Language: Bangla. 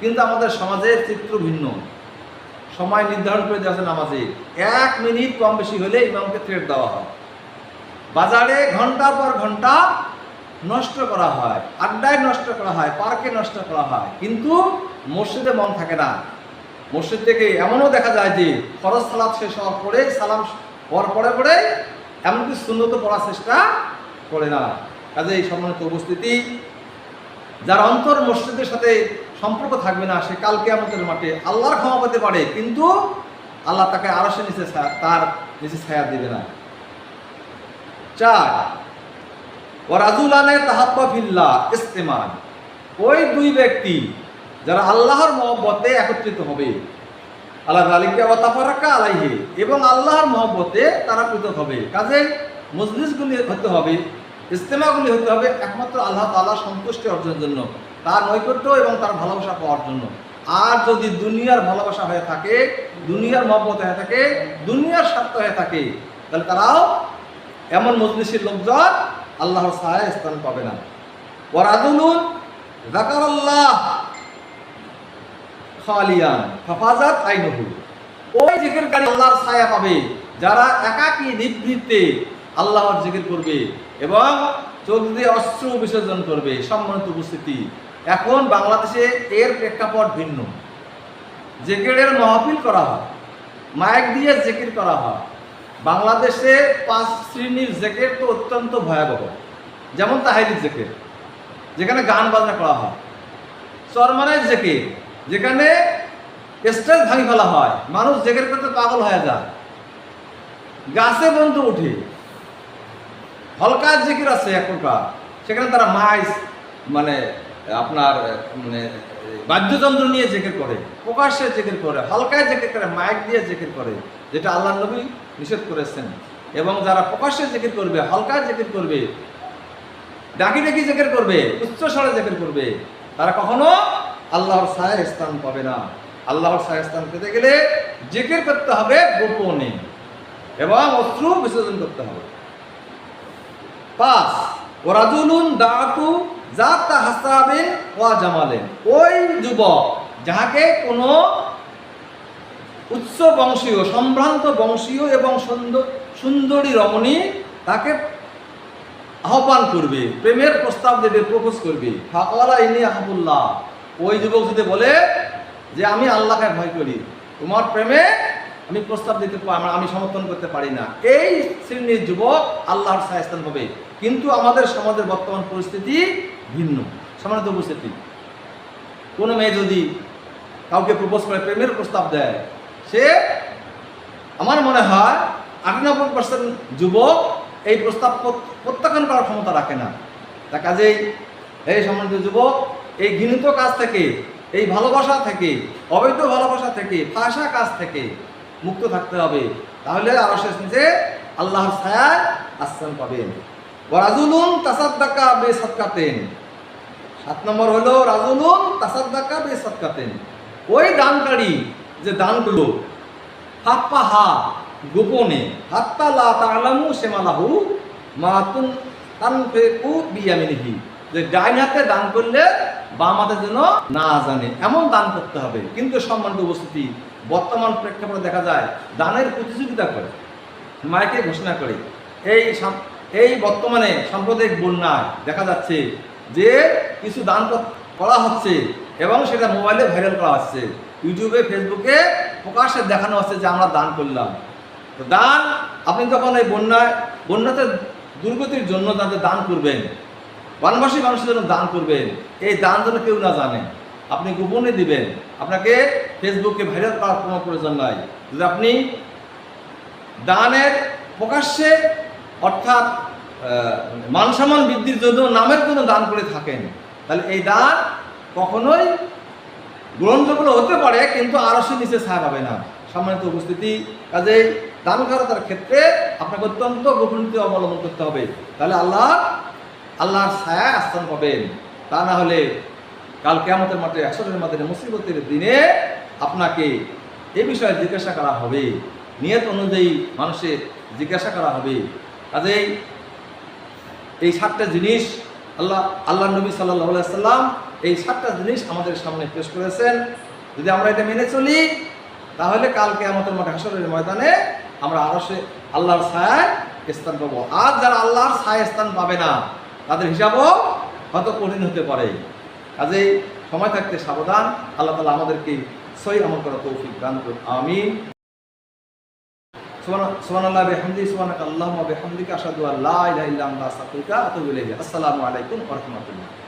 কিন্তু আমাদের সমাজের চিত্র ভিন্ন। সময় নির্ধারণ করে দেওয়া নামাজে। এক মিনিট কম বেশি হলে ইমামকে থ্রেট দেওয়া হয়। বাজারে ঘণ্টার পর ঘণ্টা নষ্ট করা হয়, আড্ডায় নষ্ট করা হয়, পার্কে নষ্ট করা হয়। কিন্তু মসজিদে মন থাকে না। মসজিদ থেকে এমনও দেখা যায় যে ফরজ সালাদ শেষ হওয়ার পরে সালাম পর পরে পরে এমনকি সুন্নত পড়ার চেষ্টা করে না। কাজে এই সম্মানিত উপস্থিতি, যার অন্তর মসজিদের সাথে সম্পর্ক থাকবে না, সে কালকে আমাদের মাঠে আল্লাহর ক্ষমা পেতে পারে, কিন্তু আল্লাহ তাকে আরও সে নিচে তার নিচে ছায়া দিবে না। চার ও রাজুলানে ফিল্লাহ, ইস্তেমান। ওই দুই ব্যক্তি যারা আল্লাহর মহব্বতে একত্রিত হবে আল্লাহ আলীকে অতাফারাক্কা আলাইহে, এবং আল্লাহর মহব্বতে তারা পৃথক হবে। কাজে মজলিসগুলি হতে হবে ইস্তেমাগুলি হতে হবে একমাত্র আল্লাহ তাআলা সন্তুষ্টি অর্জনের জন্য। তার নৈকট্য এবং তার ভালোবাসা পাওয়ার জন্য। আর যদি দুনিয়ার ভালোবাসা হয়ে থাকে, দুনিয়ার মহব্বত হয়ে থাকে, দুনিয়ার স্বার্থ হয়ে থাকে, তাহলে তারাও এমন মজলিসের লোকজন আল্লাহর সাহায্য স্থান পাবে না। ওয়ারাদুলুন জাকারাল্লাহ খালিয়ান হাফাজাত আইনহু। ওই জিকিরকারী আল্লাহর ছায়া পাবে, যারা একাকী নিবৃত্তে আল্লাহর জিকির করবে এবং চোখ দিয়ে অস্ত্র বিসর্জন করবে। সম্মানিত উপস্থিতি। এখন বাংলাদেশে এর প্রেক্ষাপট ভিন্ন। জেকেরের মহফিল করা হয়, মাইক দিয়ে জেকির করা হয়। বাংলাদেশে পাঁচ শ্রেণির জেকের তো অত্যন্ত ভয়াবহ। যেমন তাহাইলি জেকের যেখানে গান বাজনা করা হয়। চরমানের জেকের যেখানে স্টেজ ভাঙি ফেলা হয়। মানুষ জেকের করতে পাগল হয়ে যায়। গাছে বন্ধু উঠে। হলকা জিকির আছে এক প্রকার সেখানে তারা মাইস মানে আপনার মানে বাদ্যযন্ত্র নিয়ে জেকের করে, প্রকাশ্যে জেকের করে, হালকায় জেকের করে, মাইক দিয়ে জেকের করে, যেটা আল্লাহ নবী নিষেধ করেছেন। এবং যারা প্রকাশ্যে জেকের করবে, হালকায় জেকের করবে, ডাকি ডাকি জেকের করবে, উচ্চ স্বরে জেকের করবে, তারা কখনো আল্লাহর ছায়া স্থান পাবে না। আল্লাহর ছায়া স্থান পেতে গেলে জেকের করতে হবে গোপনে, এবং অশ্রু বিসর্জন করতে হবে। পাঁচ ওরাজুলুন দাতু হাসাবেন ওয়া জামালেন। ওই যুবক যাহাকে কোনো উচ্চ বংশীয়, সম্ভ্রান্ত বংশীয় এবং সুন্দর রমণী তাকে আহ্বান করবে, প্রেমের প্রস্তাব দেবে, প্রপোজ করবে। ফাওয়ালা ওই যুবক যদি বলে যে, আমি আল্লাহকে ভয় করি, তোমার প্রেমে আমি প্রস্তাব দিতে আমি সমর্থন করতে পারি না। এই শ্রেণির যুবক আল্লাহর সায়স্থান হবে। কিন্তু আমাদের সমাজের বর্তমান পরিস্থিতি ভিন্ন সমাজের উপস্থিতি কোনো মেয়ে যদি কাউকে প্রপোজ করে, প্রেমের প্রস্তাব দেয়, সে আমার মনে হয় আটানব্বই পার্সেন্ট যুবক এই প্রস্তাব প্রত্যাখ্যান করার ক্ষমতা রাখে না। তা কাজেই এই সম্বন্ধিত যুবক, এই ঘৃণিত কাজ থেকে, এই ভালোবাসা থেকে, অবৈধ ভালোবাসা থেকে ফাঁসা কাজ থেকে মুক্ত থাকতে হবে। তাহলে আরও শেষ নিচে আল্লাহর ছায়ায় আশ্রম পাবেন। রাজুলুন তাসাদ্দাকা বে সৎকাতেন সাত নম্বর হলো, রাজুলুন তাসাদ্দাকা বে সৎকাতেন ওই দানকারী যে দান করল হাপ্পা হা গোপনে, হাত্তা লা তালামু সেমালাহু মাতুন তানফেকু বিয়ামিনিহি। যে ডাইন হাতে দান করলে বাম হাতে যেন না জানে, এমন দান করতে হবে। কিন্তু সম্মানিত উপস্থিতি, বর্তমান প্রেক্ষাপটে দেখা যায়, দানের প্রতিযোগিতা করে, মাইকে ঘোষণা করে, এই এই বর্তমানে সাম্প্রদায়িক বন্যায় দেখা যাচ্ছে যে কিছু দান করা হচ্ছে এবং সেটা মোবাইলে ভাইরাল করা হচ্ছে। ইউটিউবে, ফেসবুকে প্রকাশ্যে দেখানো হচ্ছে যে আমরা দান করলাম। তো দান, আপনি যখন এই বন্যায়, বন্যাতে দুর্গতির জন্য তাদের দান করবেন, বনবাসী মানুষের জন্য দান করবেন, এই দান যেন কেউ না জানে। আপনি গোপনে দিবেন। আপনাকে ফেসবুকে ভাইরাল করার কোনো প্রয়োজন নাই। যদি আপনি দানের প্রকাশ্যে অর্থাৎ আহ, মান সম্মান বৃদ্ধির জন্য নামের কোনো দান করে থাকেন তাহলে এই দান কখনোই গ্রহণযোগ্য হতে পারে কিন্তু আরসের নিচে ছায়া পাবে না। সম্মানিত উপস্থিতি কাজেই দান করার ক্ষেত্রে আপনাকে অত্যন্ত গোপনীয়তা অবলম্বন করতে হবে। তাহলে আল্লাহ আল্লাহর ছায়া আস্থান পাবেন। তা না হলে কাল কেমতের মাঠে একশোটের মাঠে মুসিবতের দিনে আপনাকে এ বিষয়ে জিজ্ঞাসা করা হবে। নিয়ত অনুযায়ী মানুষের জিজ্ঞাসা করা হবে। কাজেই এই সাতটা জিনিস আল্লাহ আল্লাহ নবী সাল্লাহ সাল্লাম এই সাতটা জিনিস আমাদের সামনে পেশ করেছেন। যদি আমরা এটা মেনে চলি, তাহলে কালকে আমাদের মাঠে হাসরের ময়দানে আমরা আরও সে আল্লাহর ছায় স্থান পাবো। আর যারা আল্লাহর ছায় স্থান পাবে না, তাদের হিসাবও হয়তো কঠিন হতে পারে। কাজেই সময় থাকতে সাবধান। আল্লাহ তালা আমাদেরকে সই আমল করা তৌফিক দান করুন। আমিন। আল্লাহ বিহামদি সুবহানাক আল্লাহুম্মা বিহামদিকা, আশহাদু আল্লা ইলাহা ইল্লা আনতা আস্তাগফিরুকা ওয়া আতুবু ইলাইক আসসালামু আলাইকুম রাহমাতুল্লাহ।